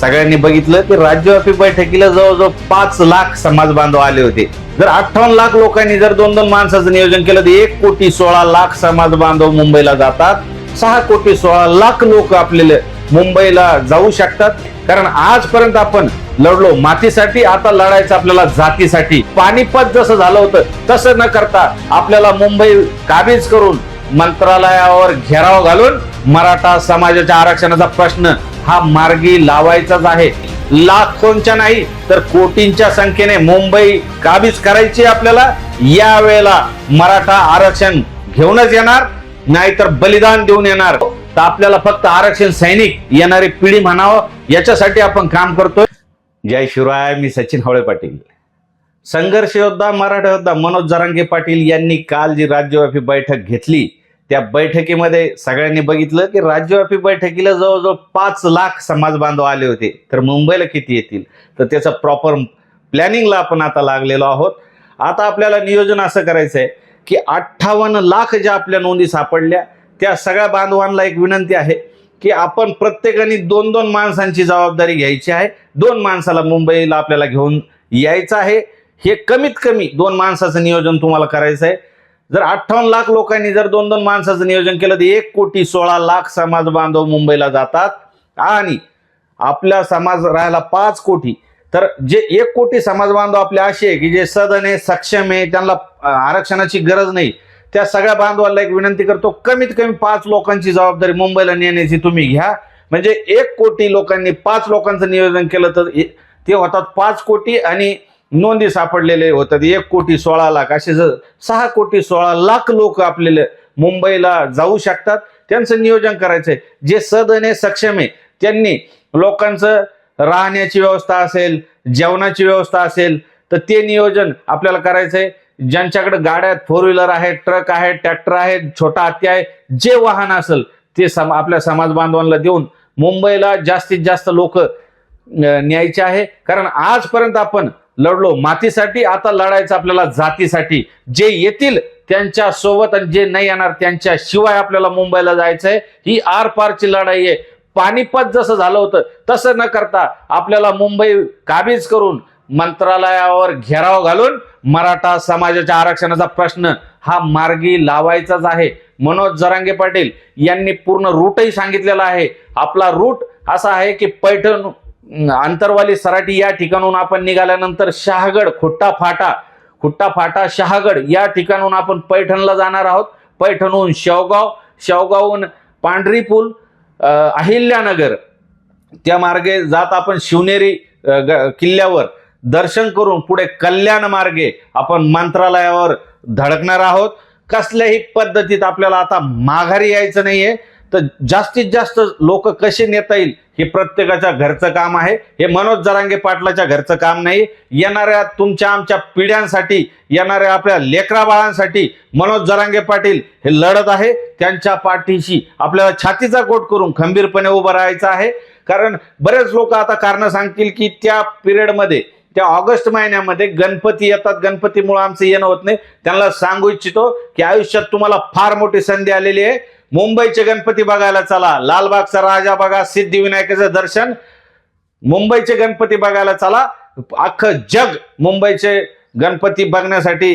सगळ्यांनी बघितलं की राज्यव्यापी बैठकीला जवळजवळ पाच लाख समाज बांधव आले होते. जर अठ्ठावन्न लाख लोकांनी जर दोन दोन माणसाचं नियोजन केलं तर एक कोटी सोळा लाख समाज बांधव मुंबईला जातात. सहा कोटी सोळा लाख लोक आपल्याला मुंबईला जाऊ शकतात. कारण आजपर्यंत आपण लढलो मातीसाठी आता लढायचं आपल्याला जातीसाठी. पानिपत जसं झालं होतं तसं न करता आपल्याला मुंबई काबीज करून मंत्रालयावर घेराव घालून मराठा समाजाच्या आरक्षणाचा प्रश्न हा मार्गी लावायचाच आहे. लाखोंच्या नाही तर कोटींच्या संख्येने मुंबई काबीज करायची आपल्याला. या वेळेला मराठा आरक्षण घेऊनच येणार नाहीतर बलिदान देऊन येणार. तर आपल्याला फक्त आरक्षण सैनिक येणारी पिढी म्हणावं याच्यासाठी आपण काम करतोय. जय शिवराय मी सचिन हवळे पाटील. संघर्ष योद्धा मराठा योद्धा मनोज जरांगे पाटील यांनी काल जी राज्यव्यापी बैठक घेतली त्या बैठकीमध्ये सगळ्यांनी बघितलं की राज्यव्यापी बैठकीला जवळजवळ पाच लाख समाज बांधव आले होते. तर मुंबईला किती येतील? तर त्याचं प्रॉपर प्लॅनिंगला आपण आता लागलेलो आहोत. आता आपल्याला नियोजन असं करायचं आहे की अठ्ठावन्न लाख ज्या आपल्या नोंदी सापडल्या त्या सगळ्या बांधवांना एक विनंती आहे की आपण प्रत्येकाने दोन दोन माणसांची जबाबदारी घ्यायची आहे. दोन माणसाला मुंबईला आपल्याला घेऊन यायचं आहे. हे कमीत कमी दोन माणसाचं नियोजन तुम्हाला करायचं आहे जर अठ्ठावन्न लाख लोकांनी जर दोन दोन माणसाचं नियोजन केलं तर एक कोटी सोळा लाख समाज बांधव मुंबईला जातात. आणि आपला समाज राहायला पाच कोटी. तर जे एक कोटी समाज बांधव आपले असे आहे की जे सदन आहे सक्षम आहे त्यांना आरक्षणाची गरज नाही. त्या सगळ्या बांधवांना एक विनंती करतो कमीत कमी पाच लोकांची जबाबदारी मुंबईला नेण्याची तुम्ही घ्या. म्हणजे एक कोटी लोकांनी पाच लोकांचं नियोजन केलं तर ए- ते होतात पाच कोटी आणि नोंदी सापडलेले होतात. एक कोटी सोळा लाख असे जर सहा कोटी सोळा लाख लोक आपल्याला मुंबईला जाऊ शकतात. त्यांचं नियोजन करायचंय. जे सदन आहे सक्षम आहे त्यांनी लोकांचं राहण्याची व्यवस्था असेल जेवणाची व्यवस्था असेल तर ते नियोजन आपल्याला करायचंय. ज्यांच्याकडे गाड्या आहेत फोर व्हीलर आहेत ट्रक आहेत ट्रॅक्टर आहेत छोटा हत्या आहे जे वाहन असेल ते सम आपल्या समाज बांधवांना देऊन मुंबईला जास्तीत जास्त लोक न्यायचे आहे. कारण आजपर्यंत आपण लढलो. मातीसाठी आता लढायचं आपल्याला जातीसाठी. जे येतील त्यांच्यासोबत आणि जे नाही येणार त्यांच्या शिवाय आपल्याला मुंबईला जायचंय. ही आर पारची लढाई आहे. पानिपत जसं झालं होतं तसं न करता आपल्याला मुंबई काबीज करून मंत्रालयावर घेराव घालून मराठा समाजाच्या आरक्षणाचा प्रश्न हा मार्गी लावायचाच आहे. मनोज जरांगे पाटील यांनी पूर्ण रूटही सांगितलेला आहे. आपला रूट असा आहे की पैठण आंतरवाली सराटी या ठिकाणून आपण निघाल्यानंतर शहागड खुट्टा फाटा खुट्टा फाटा शहागड या ठिकाणून आपण पैठणला जाणार आहोत. पैठणहून शेवगाव शेवगावहून पांढरी पूल अहिल्यानगर. त्या मार्गे जात आपण शिवनेरी ग- किल्ल्यावर दर्शन करून पुढे कल्याण मार्गे आपण मंत्रालयावर धडकणार आहोत. कसल्याही पद्धतीत आपल्याला आता माघारी यायचं नाहीये. तर जास्तीत जास्त लोक कसे नेता येईल हे प्रत्येकाच्या घरचं काम आहे. हे मनोज जरांगे पाटलाच्या घरचं काम नाही. येणाऱ्या तुमच्या आमच्या पिढ्यांसाठी येणाऱ्या आपल्या लेकरा बाळांसाठी मनोज जरांगे पाटील हे लढत आहे. त्यांच्या पाठीशी आपल्याला छातीचा कोट करून खंबीरपणे उभं राहायचं आहे. कारण बरेच लोक आता कारणं सांगतील की त्या पिरियडमध्ये त्या ऑगस्ट महिन्यामध्ये गणपती येतात. गणपतीमुळं आमचं येणं होत नाही. त्यांना सांगू इच्छितो की आयुष्यात तुम्हाला फार मोठी संधी आलेली आहे. मुंबईचे गणपती बघायला चला. लालबागचा राजा बघा सिद्धिविनायकाचं दर्शन. मुंबईचे गणपती बघायला चला. अख्खं जग मुंबईचे गणपती बघण्यासाठी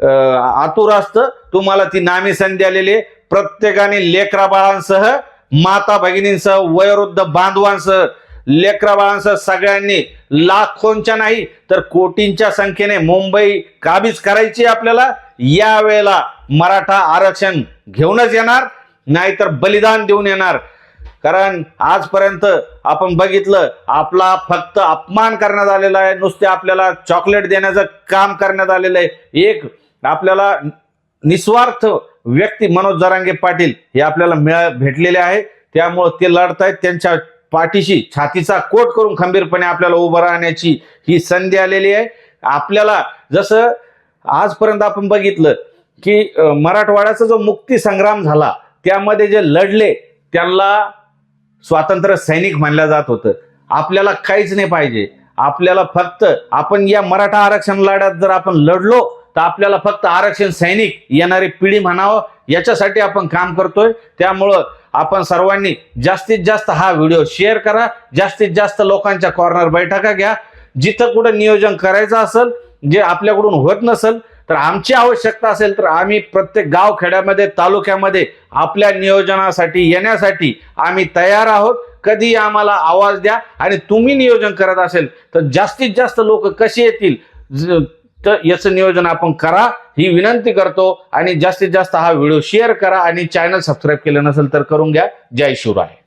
आतुर असतं. तुम्हाला ती नामी संधी आलेली आहे. प्रत्येकाने लेकरा बाळांसह माता भगिनींसह वयोवृद्ध बांधवांसह लेकरा बाळांसह सगळ्यांनी लाखोंच्या नाही तर कोटींच्या संख्येने मुंबई काबीज करायची आहे आपल्याला. या वेळेला मराठा आरक्षण घेऊनच येणार. नाहीतर बलिदान देऊन येणार. कारण आजपर्यंत आपण बघितलं आपला फक्त अपमान करण्यात आलेला आहे नुसते आपल्याला चॉकलेट देण्याचं काम करण्यात आलेलं आहे. एक आपल्याला निस्वार्थ व्यक्ती मनोज जरांगे पाटील हे आपल्याला मिळा भेटलेले आहे. त्यामुळं ते लढतायत त्यांच्या पाठीशी छातीचा कोट करून खंबीरपणे आपल्याला उभं राहण्याची ही संधी आलेली आहे. आपल्याला जसं आजपर्यंत आपण बघितलं की मराठवाड्याचा जो मुक्ती संग्राम झाला त्यामध्ये जे लढले त्यांना स्वातंत्र्य सैनिक मानलं जात होतं. आपल्याला काहीच नाही पाहिजे. आपल्याला फक्त आपण या मराठा आरक्षण लढ्यात जर आपण लढलो तर आपल्याला फक्त आरक्षण सैनिक येणारी पिढी म्हणावं याच्यासाठी आपण काम करतोय. त्यामुळं आपण सर्वांनी जास्तीत जास्त हा व्हिडिओ शेअर करा. जास्तीत जास्त लोकांच्या कॉर्नर बैठका घ्या. जिथं कुठं नियोजन करायचं असेल जे आपल्याकडून होत नसेल तर आमची आवश्यकता असेल तर आम्ही प्रत्येक गाव खेड्यामध्ये तालुक्यामध्ये आपल्या नियोजनासाठी येण्यासाठी आम्ही तयार आहोत. कधी आम्हाला आवाज द्या आणि तुम्ही नियोजन करत असेल तर जास्तीत जास्त लोक कसे येतील? तर याचं नियोजन आपण करा ही विनंती करतो आणि जास्तीत जास्त हा व्हिडिओ शेअर करा आणि चॅनल सबस्क्राईब केलं नसेल तर करून घ्या. जय शिवराय.